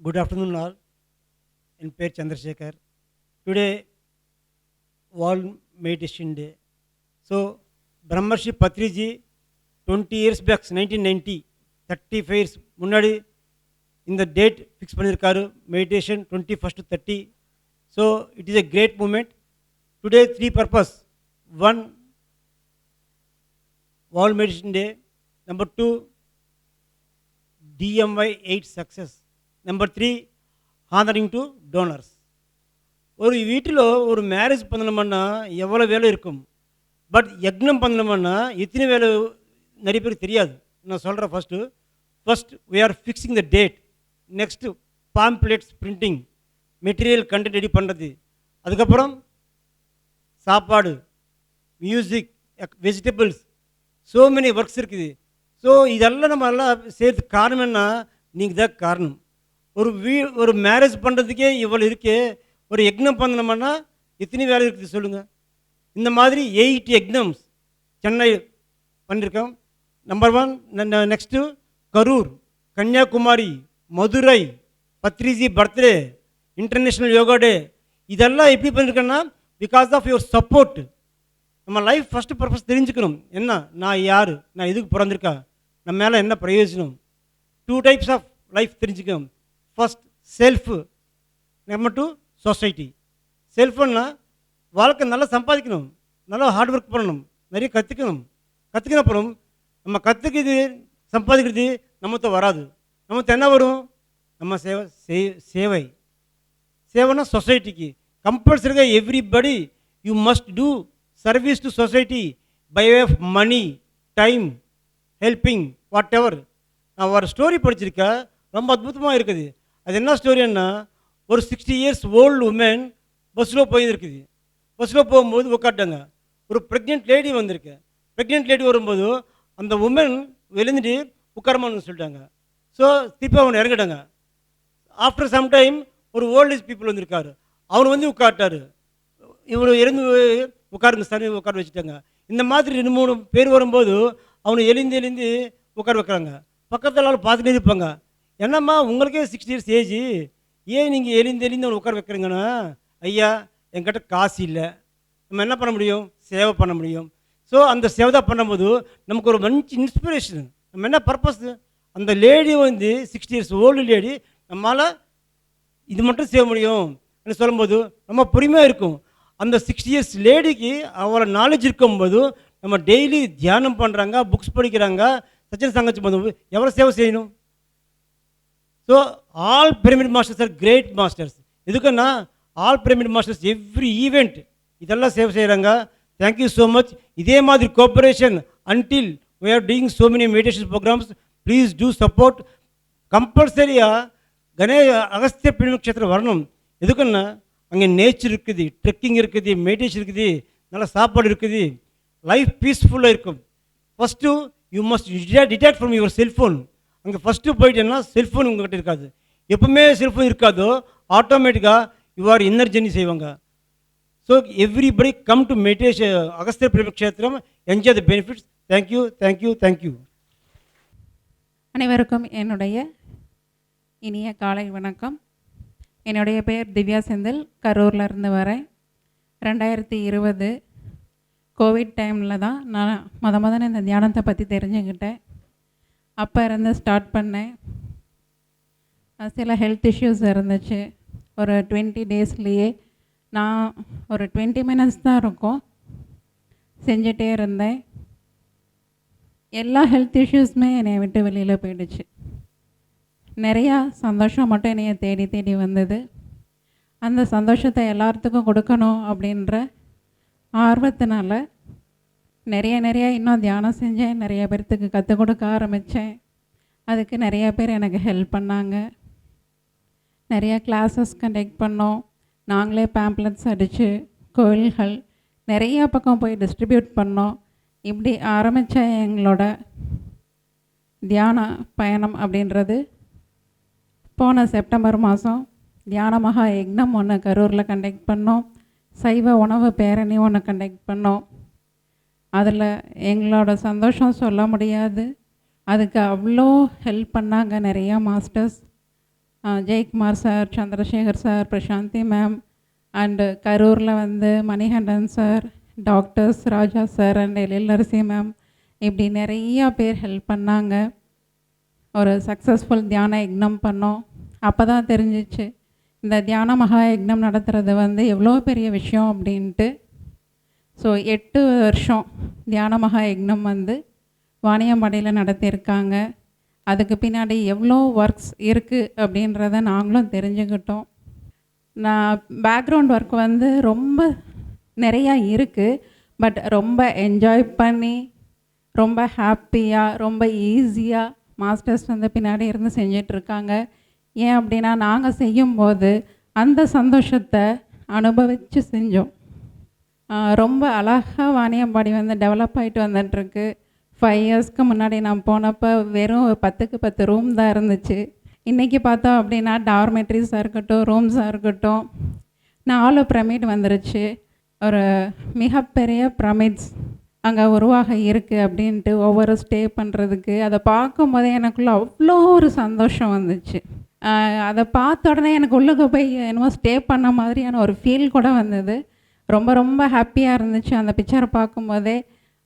Good afternoon all. In Pair Chandrasekhar. Today, World Meditation Day. So, Brahmarshi Patriji, 20 years back, 1990, 35 years முன்னாடி இந்த date fix பண்ணியிருக்காரு meditation twenty first thirty so it is a great moment today three purpose one world meditation day number two TMY eight success number three honoring to donors ஒரு வீட்டில் ஒரு marriage பண்ணணுமன்னா எவ்வளோ வேலை இருக்கும்? But யக்னம் பண்ணணுமன்னா எத்தனை வேலை நிறைய பேருக்கு தெரியாது. நான் சொல்கிறேன் first first we are fixing the date next pamphlets printing material content ready பண்ணுறது அதுக்கப்புறம் சாப்பாடு music vegetables so many works இருக்குது. ஸோ இதெல்லாம் நம்ம எல்லாம் சேர்த்து காரணம் என்ன நீங்கள் தான் காரணம். ஒரு வீ ஒரு மேரேஜ் பண்ணுறதுக்கே இவ்வளோ இருக்கே ஒரு யக்னம் பண்ணணும்னா எத்தனை வேலை இருக்குது சொல்லுங்கள் இந்த மாதிரி எயிட் எக்னம்ஸ் சென்னை பண்ணியிருக்கோம் number one next Karur Kanyakumari Madurai Patriji birthday international yoga day இதெல்லாம் எப்படி பண்ணியிருக்கேன்னா பிகாஸ் ஆஃப் யுவர் சப்போர்ட் நம்ம லைஃப் ஃபஸ்ட்டு பர்பஸ் தெரிஞ்சுக்கணும். என்ன? நான் யார்? நான் எதுக்கு பிறந்திருக்கா? நம்ம மேலே என்ன பிரயோஜனம்? டூ டைப்ஸ் ஆஃப் லைஃப் தெரிஞ்சுக்கணும். First self number two society செல்ஃபுன்னா வாழ்க்கை நல்லா சம்பாதிக்கணும். நல்லா ஹார்ட் ஒர்க் பண்ணணும். நிறைய கற்றுக்கணும் கற்றுக்கின அப்புறம் நம்ம கற்றுக்கிறது சம்பாதிக்கிறது நம்மத்த வராது. நம்மத்த என்ன வரும்? நம்ம சேவை சே- சேவை. சேவைனா சொசைட்டிக்கு கம்பல்சரிగా everybody you must do service to society by of money time helping whatever நான் ஒரு ஸ்டோரி படிச்சிருக்கேன். ரொம்ப அற்புதமாக இருக்குது. அது என்ன ஸ்டோரின்னா ஒரு சிக்ஸ்டி இயர்ஸ் ஓல்டு உமன் பஸ்ஸில் போயிருக்குது. பஸ்ஸில் போகும்போது உட்காட்டாங்க ஒரு ப்ரெக்னென்ட் லேடி வந்திருக்கு. ப்ரெக்னென்ட் லேடி வரும்போது அந்த உமன் விழுந்துட்டு உட்காரமான்னு சொல்லிட்டாங்க. ஸோ திருப்பி அவன் இறங்கிட்டாங்க ஆஃப்டர் சம் டைம் ஒரு ஓல்டேஜ் பீப்புள் வந்திருக்காரு. அவர் வந்து உட்காட்டாரு இவர் இறந்து உட்காருங்க சார் உட்கார வச்சுட்டாங்க. இந்த மாதிரி ரெண்டு மூணு பேர் வரும்போது அவனை எழுந்து எழுந்து உட்கார வைக்கிறாங்க. பக்கத்தில் ஆள் பார்த்துட்டே இருப்பாங்க. என்னம்மா உங்களுக்கே சிக்ஸ்டி இயர்ஸ் ஏஜ் ஏன் நீங்கள் எழுந்து எழுந்து அவனை உட்கார வைக்கிறீங்கன்னா? ஐயா என்கிட்ட காசு இல்லை. நம்ம என்ன பண்ண முடியும்? சேவை பண்ண முடியும். ஸோ அந்த சேவை தான் பண்ணும்போது நமக்கு ஒரு மஞ்சு இன்ஸ்பிரேஷன் நம்ம என்ன பர்பஸ் அந்த லேடி வந்து சிக்ஸ்டி இயர்ஸ் ஓல்டு லேடி நம்மளால் இது மட்டும் செய்ய முடியும். என்று சொல்லும்போது நம்ம பொறுமையாக இருக்கும். அந்த சிக்ஸ்டி இயர்ஸ் லேடிக்கு அவளை நாலேஜ் இருக்கும்போது நம்ம டெய்லி தியானம் பண்ணுறாங்க புக்ஸ் படிக்கிறாங்க சச்சின் சங்கச்சு போது எவ்வளோ சேவை செய்யணும்? So all pyramid masters are great masters எதுக்குன்னா all pyramid masters every event இதெல்லாம் சேவை செய்கிறாங்க தேங்க்யூ ஸோ மச் இதே மாதிரி cooperation until we are doing so many meditation programs please do support கம்பல்சரியாக கணே அகஸ்திய பிரமிட் க்ஷேத்திரம் வரணும். எதுக்குன்னா அங்கே நேச்சர் இருக்குது ட்ரெக்கிங் இருக்குது மெடிடேஷன் இருக்குது நல்ல சாப்பாடு இருக்குது. லைஃப் பீஸ்ஃபுல்லாக இருக்கும். ஃபஸ்ட்டு யூ மஸ்ட் டிடாக்ட் ஃப்ரம் யுவர் செல்ஃபோன் அங்கே ஃபஸ்ட்டு போயிட்டேன்னா செல்ஃபோன் உங்கள்கிட்ட இருக்காது. எப்பவுமே செல்ஃபோன் இருக்காதோ ஆட்டோமேட்டிக்காக யூ ஆர் இன்னர் ஜெர்னி செய்வாங்க. So everybody come to meditation Agastya பிரபக்ஷேத்திரம் enjoy the benefits thank you thank you thank you அனைவருக்கும் என்னுடைய இனிய காலை வணக்கம். என்னுடைய பெயர் திவ்யா செந்தில். கரூரில் இருந்து வரேன். ரெண்டாயிரத்தி இருபது கோவிட் டைமில் தான் நான் மொத முதல்ல இந்த தியானத்தை பற்றி தெரிஞ்சுக்கிட்டேன். அப்போ இருந்து ஸ்டார்ட் பண்ணேன். சில ஹெல்த் இஷ்யூஸ் இருந்துச்சு. ஒரு டுவெண்ட்டி டேஸ்லேயே நான் ஒரு டுவெண்ட்டி மினிட்ஸ் தான் இருக்கும். செஞ்சிட்டே இருந்தேன். எல்லா ஹெல்த் இஷ்யூஸுமே என்னை விட்டு வெளியில் போயிடுச்சு. நிறையா சந்தோஷம் மட்டும் என்னைய தேடி தேடி வந்தது. அந்த சந்தோஷத்தை எல்லாத்துக்கும் கொடுக்கணும் அப்படின்ற ஆர்வத்தினால நிறைய நிறைய இன்னும் தியானம் செஞ்சேன். நிறைய பேர்த்துக்கு கற்றுக் கொடுக்க ஆரம்பித்தேன் அதுக்கு நிறைய பேர் எனக்கு ஹெல்ப் பண்ணாங்க. நிறைய கிளாஸஸ் கண்டக்ட் பண்ணோம். நாங்களே பேம்ப்ளெட்ஸ் அடித்து கோயில்கள் நிறைய பக்கம் போய் டிஸ்ட்ரிபியூட் பண்ணோம். இப்படி ஆரம்பித்த எங்களோட தியான பயணம் அப்படின்றது போன செப்டம்பர் மாதம் தியான மகா யக்னம் ஒன்று கரூரில் கண்டக்ட் பண்ணோம். சைவ உணவு பேரணி ஒன்று கண்டக்ட் பண்ணோம். அதில் எங்களோட சந்தோஷம் சொல்ல முடியாது. அதுக்கு அவ்வளோ ஹெல்ப் பண்ணாங்க நிறையா masters Jayakumar sir Chandrasekhar sir Prasanthi ma'am and கரூரில் வந்து Manikandan sir doctors Raja sir and Ezhilarasi ma'am இப்படி நிறையா பேர் ஹெல்ப் பண்ணாங்க. ஒரு சக்ஸஸ்ஃபுல் தியான யக்னம் பண்ணோம். அப்போ தான் தெரிஞ்சிச்சு இந்த தியான மகா யக்னம் நடத்துகிறது வந்து எவ்வளோ பெரிய விஷயம் அப்படின்ட்டு. ஸோ எட்டு வருஷம் தியான மகா யக்னம் வந்து வாணியம்பாடியில் நடத்தியிருக்காங்க. அதுக்கு பின்னாடி எவ்வளோ ஒர்க்ஸ் இருக்குது அப்படின்றத நாங்களும் தெரிஞ்சுக்கிட்டோம். நான் பேக்ரவுண்ட் ஒர்க் வந்து ரொம்ப நிறையா இருக்குது பட் ரொம்ப என்ஜாய் பண்ணி ரொம்ப ஹாப்பியாக ரொம்ப ஈஸியாக மாஸ்டர்ஸ் வந்து பின்னாடி இருந்து செஞ்சிட்ருக்காங்க. ஏன் அப்படின்னா நாங்கள் செய்யும்போது அந்த சந்தோஷத்தை அனுபவித்து செஞ்சோம். ரொம்ப அழகாக வாணியம்பாடி வந்து டெவலப் ஆகிட்டு வந்துட்டுருக்கு ஃபைவ் இயர்ஸ்க்கு முன்னாடி நான் போனப்போ வெறும் ஒரு பத்துக்கு பத்து ரூம் தான் இருந்துச்சு. இன்றைக்கி பார்த்தோம் அப்படின்னா டார்மெட்ரிஸாக இருக்கட்டும் ரூம்ஸாக இருக்கட்டும் நாலு பிரமிட் வந்துருச்சு. ஒரு மிகப்பெரிய பிரமிட்ஸ் அங்கே உருவாக இருக்குது அப்படின்ட்டு ஒவ்வொரு ஸ்டே பண்ணுறதுக்கு அதை பார்க்கும்போதே எனக்குள்ளே அவ்வளோ ஒரு சந்தோஷம் வந்துச்சு. அதை பார்த்த உடனே எனக்கு உள்ளுக்கு போய் என்னமோ ஸ்டே பண்ண மாதிரியான ஒரு ஃபீல் கூட வந்தது. ரொம்ப ரொம்ப ஹாப்பியாக இருந்துச்சு. அந்த பிக்சரை பார்க்கும்போதே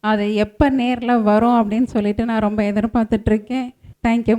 அது எப்போ நேரில் வரும் அப்படின்னு சொல்லிட்டு நான் ரொம்ப எதிர்பார்த்துட்ருக்கேன் தேங்க்யூ